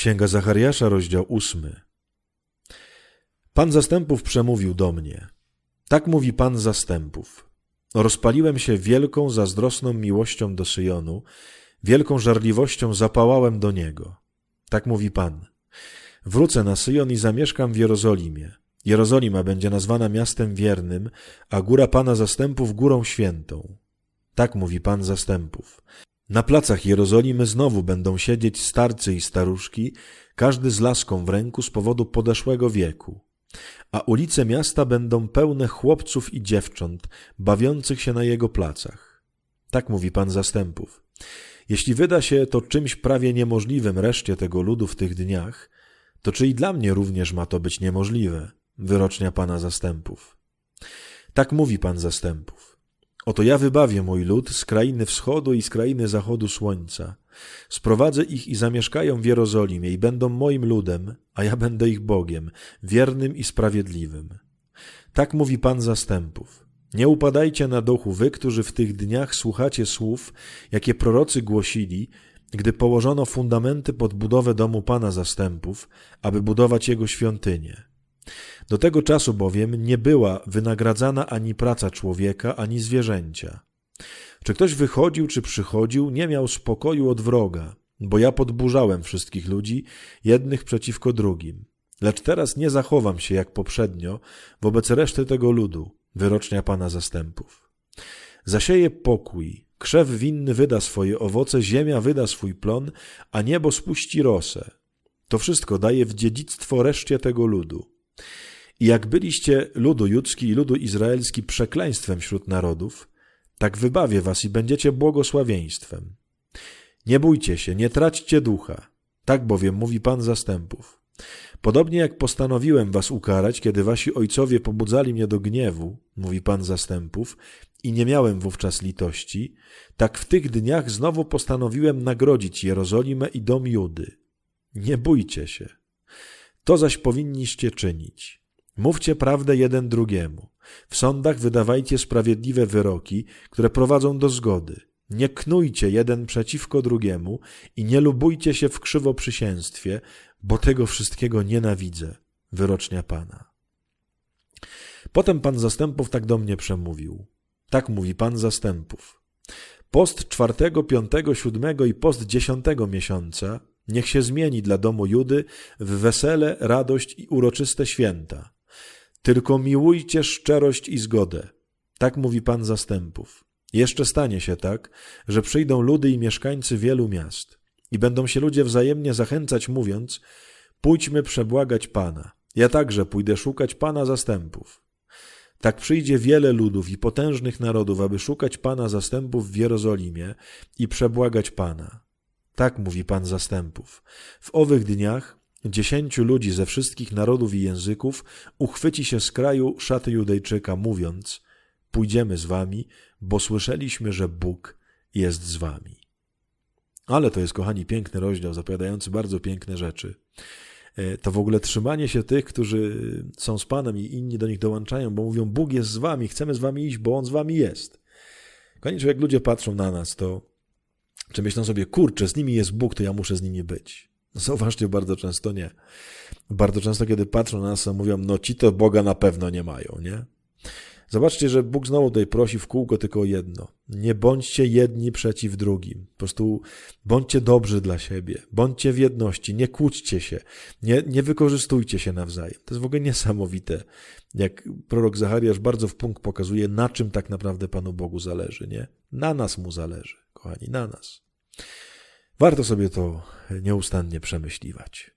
Księga Zachariasza, rozdział ósmy. Pan zastępów przemówił do mnie. Tak mówi Pan zastępów. Rozpaliłem się wielką, zazdrosną miłością do Syjonu, wielką żarliwością zapałałem do niego. Tak mówi Pan. Wrócę na Syjon i zamieszkam w Jerozolimie. Jerozolima będzie nazwana miastem wiernym, a góra Pana zastępów górą świętą. Tak mówi Pan zastępów. Na placach Jerozolimy znowu będą siedzieć starcy i staruszki, każdy z laską w ręku z powodu podeszłego wieku. A ulice miasta będą pełne chłopców i dziewcząt, bawiących się na jego placach. Tak mówi Pan zastępów. Jeśli wyda się to czymś prawie niemożliwym reszcie tego ludu w tych dniach, to czy i dla mnie również ma to być niemożliwe? Wyrocznia Pana zastępów. Tak mówi Pan zastępów. Oto ja wybawię mój lud z krainy wschodu i z krainy zachodu słońca. Sprowadzę ich i zamieszkają w Jerozolimie i będą moim ludem, a ja będę ich Bogiem, wiernym i sprawiedliwym. Tak mówi Pan zastępów. Nie upadajcie na duchu wy, którzy w tych dniach słuchacie słów, jakie prorocy głosili, gdy położono fundamenty pod budowę domu Pana zastępów, aby budować jego świątynię. Do tego czasu bowiem nie była wynagradzana ani praca człowieka, ani zwierzęcia. Czy ktoś wychodził, czy przychodził, nie miał spokoju od wroga, bo ja podburzałem wszystkich ludzi, jednych przeciwko drugim. Lecz teraz nie zachowam się jak poprzednio wobec reszty tego ludu, wyrocznia Pana zastępów. Zasieje pokój, krzew winny wyda swoje owoce, ziemia wyda swój plon, a niebo spuści rosę. To wszystko daje w dziedzictwo reszcie tego ludu. I jak byliście ludu judzki i ludu izraelski przekleństwem wśród narodów, tak wybawię was i będziecie błogosławieństwem. Nie bójcie się, nie traćcie ducha. Tak bowiem mówi Pan zastępów. Podobnie jak postanowiłem was ukarać, kiedy wasi ojcowie pobudzali mnie do gniewu, mówi Pan zastępów, i nie miałem wówczas litości, tak w tych dniach znowu postanowiłem nagrodzić Jerozolimę i dom Judy. Nie bójcie się. To zaś powinniście czynić. Mówcie prawdę jeden drugiemu. W sądach wydawajcie sprawiedliwe wyroki, które prowadzą do zgody. Nie knujcie jeden przeciwko drugiemu i nie lubujcie się w krzywoprzysięstwie, bo tego wszystkiego nienawidzę. Wyrocznia Pana. Potem Pan zastępów tak do mnie przemówił. Tak mówi Pan zastępów. Post czwartego, piątego, siódmego i post dziesiątego miesiąca niech się zmieni dla domu Judy w wesele, radość i uroczyste święta. Tylko miłujcie szczerość i zgodę. Tak mówi Pan zastępów. Jeszcze stanie się tak, że przyjdą ludy i mieszkańcy wielu miast i będą się ludzie wzajemnie zachęcać, mówiąc: Pójdźmy przebłagać Pana. Ja także pójdę szukać Pana zastępów. Tak przyjdzie wiele ludów i potężnych narodów, aby szukać Pana zastępów w Jerozolimie i przebłagać Pana. Tak mówi Pan zastępów. W owych dniach dziesięciu ludzi ze wszystkich narodów i języków uchwyci się z kraju szaty Judejczyka, mówiąc: Pójdziemy z wami, bo słyszeliśmy, że Bóg jest z wami. Ale to jest, kochani, piękny rozdział, zapowiadający bardzo piękne rzeczy. E, To w ogóle trzymanie się tych, którzy są z Panem i inni do nich dołączają, bo mówią: Bóg jest z wami, chcemy z wami iść, bo On z wami jest. Koniecznie, jak ludzie patrzą na nas, to czy myślą sobie, kurczę, z nimi jest Bóg, to ja muszę z nimi być. No zauważcie, bardzo często nie. Bardzo często, kiedy patrzą na nas, mówią, no ci to Boga na pewno nie mają, nie? Zobaczcie, że Bóg znowu tutaj prosi w kółko tylko o jedno. Nie bądźcie jedni przeciw drugim. Po prostu bądźcie dobrzy dla siebie. Bądźcie w jedności. Nie kłóćcie się. Nie, nie wykorzystujcie się nawzajem. To jest w ogóle niesamowite, jak prorok Zachariasz bardzo w punkt pokazuje, na czym tak naprawdę Panu Bogu zależy, nie? Na nas Mu zależy, kochani, na nas. Warto sobie to nieustannie przemyśliwać.